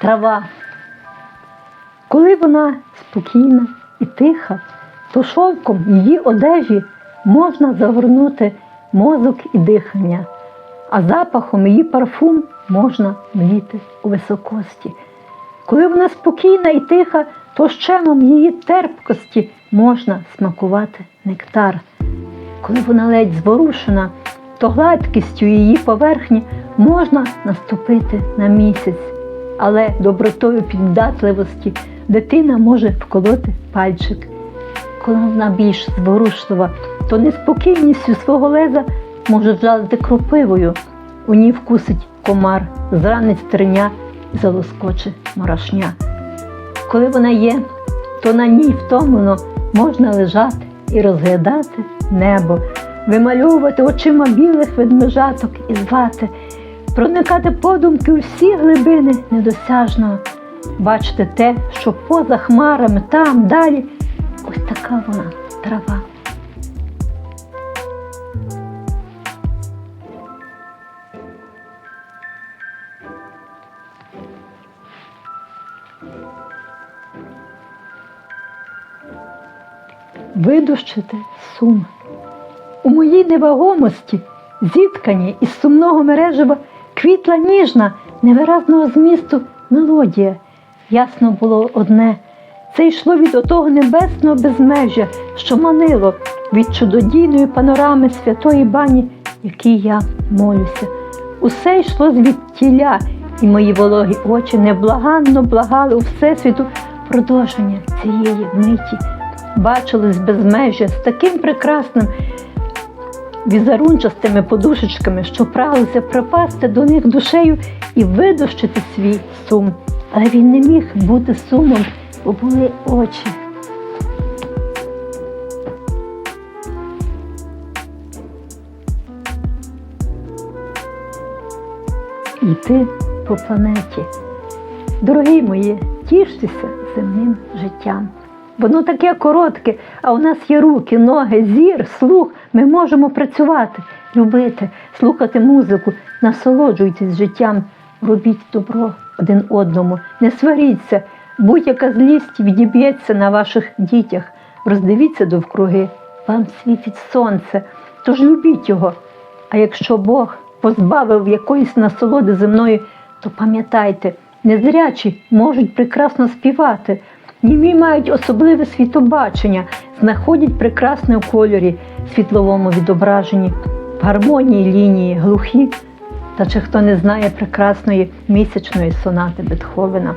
трава. Коли вона спокійна і тиха, то шовком її одежі можна загорнути мозок і дихання, а запахом її парфум можна мліти у високості. Коли вона спокійна і тиха, то щемом її терпкості можна смакувати нектар. Коли вона ледь зворушена, то гладкістю її поверхні можна наступити на місяць, але добротою піддатливості дитина може вколоти пальчик. Коли вона більш зворушлива, то неспокійністю свого леза може жалити кропивою. У ній вкусить комар, зранить стриня і залоскоче морошня. Коли вона є, то на ній втомлено можна лежати і розглядати небо, вимальовувати очима білих ведмежаток і звати, проникати подумки у всі глибини недосяжного, бачити те, що поза хмарами, там, далі, ось така вона трава. видущити сум. У моїй невагомості, зіткані із сумного мережева, квітла ніжна, невиразного змісту мелодія. Ясно було одне. Це йшло від отого небесного безмежжя, що манило від чудодійної панорами святої бані, якій я молюся. Усе йшло звідтіля, і мої вологі очі неблаганно благали у Всесвіту продовження цієї миті бачились безмежжя з таким прекрасним візерунчастими подушечками, що прагнувся припасти до них душею і видощити свій сум. Але він не міг бути сумом, бо були очі. Йти по планеті. Дорогі мої, тіштеся земним життям. Воно таке коротке, а у нас є руки, ноги, зір, слух. Ми можемо працювати, любити, слухати музику, насолоджуйтесь життям, робіть добро один одному, не сваріться, будь-яка злість відіб'ється на ваших дітях. Роздивіться довкруги, вам світить сонце, тож любіть його. А якщо Бог позбавив якоїсь насолоди земної, то пам'ятайте, незрячі можуть прекрасно співати. Німі мають особливе світобачення, знаходять прекрасне у кольорі, світловому відображенні, в гармонії лінії, глухі. Та чи хто не знає прекрасної місячної сонати Бетховена?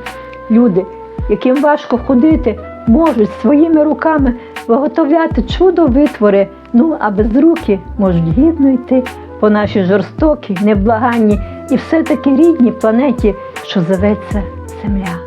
Люди, яким важко ходити, можуть своїми руками виготовляти чудо витвори, ну а безрукі можуть гідно йти по нашій жорстокій, неблаганній і все-таки рідній планеті, що зоветься Земля.